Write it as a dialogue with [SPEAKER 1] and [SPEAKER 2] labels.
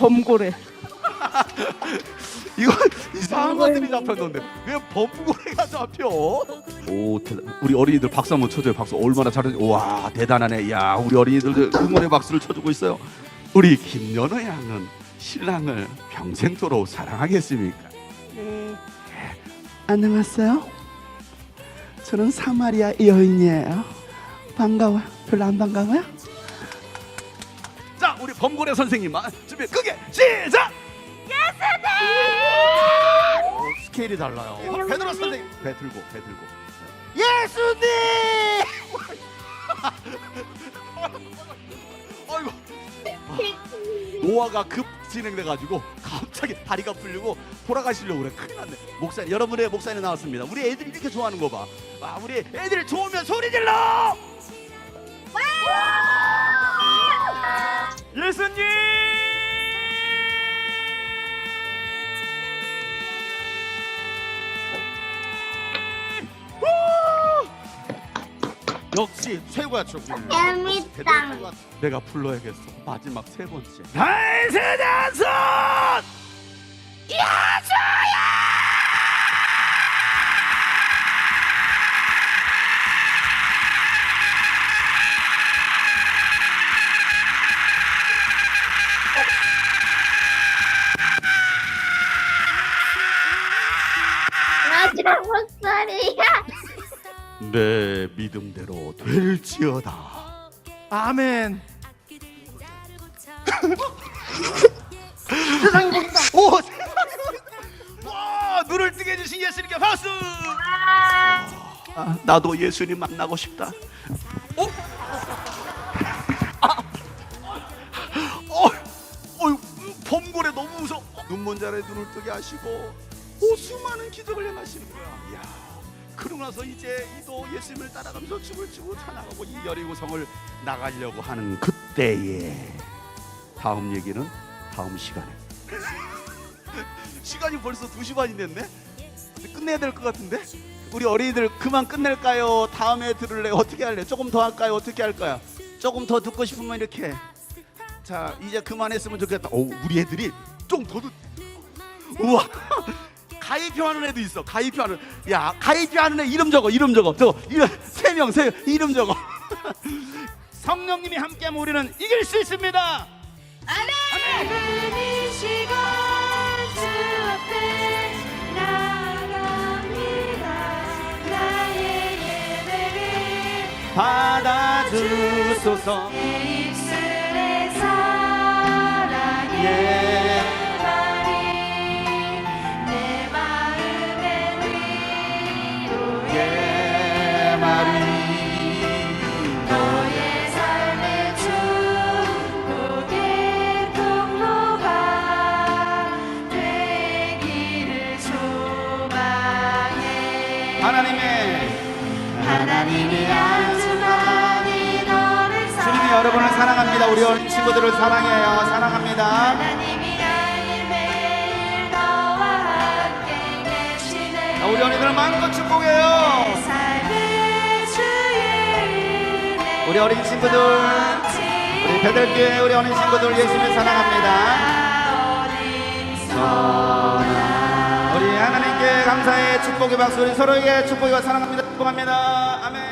[SPEAKER 1] 범고래.
[SPEAKER 2] 이거 이상한 것들이 잡혔는데 왜 범고래가 잡혀? 오 대단. 우리 어린이들 박수 한번 쳐줘요. 박수 얼마나 잘하지? 와 대단하네. 야 우리 어린이들 응원의 박수를 쳐주고 있어요. 우리 김연호 양은 신랑을 평생도록 사랑하겠습니까? 네. 안녕하세요. 저는 사마리아 여인이에요. 반가워. 별로 안 반가워요? 범고래 선생님 아, 준비 크게 시작. 어, 스케일이 달라요. 베드로 선생님. 배 들고 배 들고. 예수님! 아이고. 노화가 급 진행돼가지고 갑자기 다리가 풀리고 돌아가시려고 그래. 큰일 났네. 목사님 여러분의 목사님 나왔습니다. 우리 애들이 이렇게 좋아하는 거봐. 아, 우리 애들 좋으면 소리 질러 역시 최고야 최고.
[SPEAKER 3] 재밌다.
[SPEAKER 2] 내가 불러야겠어. 마지막 세 번째. 세자선 내 믿음대로 될지어다.
[SPEAKER 4] 아멘.
[SPEAKER 2] 오와 눈을 뜨게 해주신 예수님께 박수. 아, 나도 예수님 만나고 싶다. 어? 아, 어, 어, 범고래 너무 무서워. 눈먼 자의 눈을 뜨게 하시고 오, 수많은 기적을 행하시는 거야. 이야 그러고 나서 이제 이도 예수님을 따라가면서 춤을 추고 찬양하고 이 여리고성을 나가려고 하는 그때에 다음 얘기는 다음 시간에 시간이 벌써 2시 반이 됐네? 끝내야 될 것 같은데? 우리 어린이들 그만 끝낼까요? 다음에 들을래? 어떻게 할래? 조금 더 할까요? 어떻게 할까요? 조금 더 듣고 싶으면 이렇게 자 이제 그만했으면 좋겠다 오 우리 애들이 좀 더 듣... 우와 가입표하는 애도 있어. 가입표하는 야 가입표하는 애 이름 적어 이름 적어. 저거 이름 세 명세 이름 적어. 성령님이 함께하면 우리는 이길 수 있습니다.
[SPEAKER 5] 이 시간 주 앞에 나갑니다. 나의 예배를
[SPEAKER 2] 받아주소서.
[SPEAKER 5] 내 입술
[SPEAKER 2] 하나님의
[SPEAKER 5] 하나님이 많이 너를
[SPEAKER 2] 주님이 여러분을 사랑합니다. 우리 어린 친구들을 사랑해요. 사랑합니다.
[SPEAKER 5] 하나님이 매일매일 너와 함께 계시네
[SPEAKER 2] 자, 우리 어린이들 마음껏 축복해요. 우리 어린 친구들, 우리 배들교회 우리 어린 친구들 예수님 사랑합니다. 감사의 축복의 박수, 우리 서로에게 축복과 사랑합니다. 축복합니다. 아멘.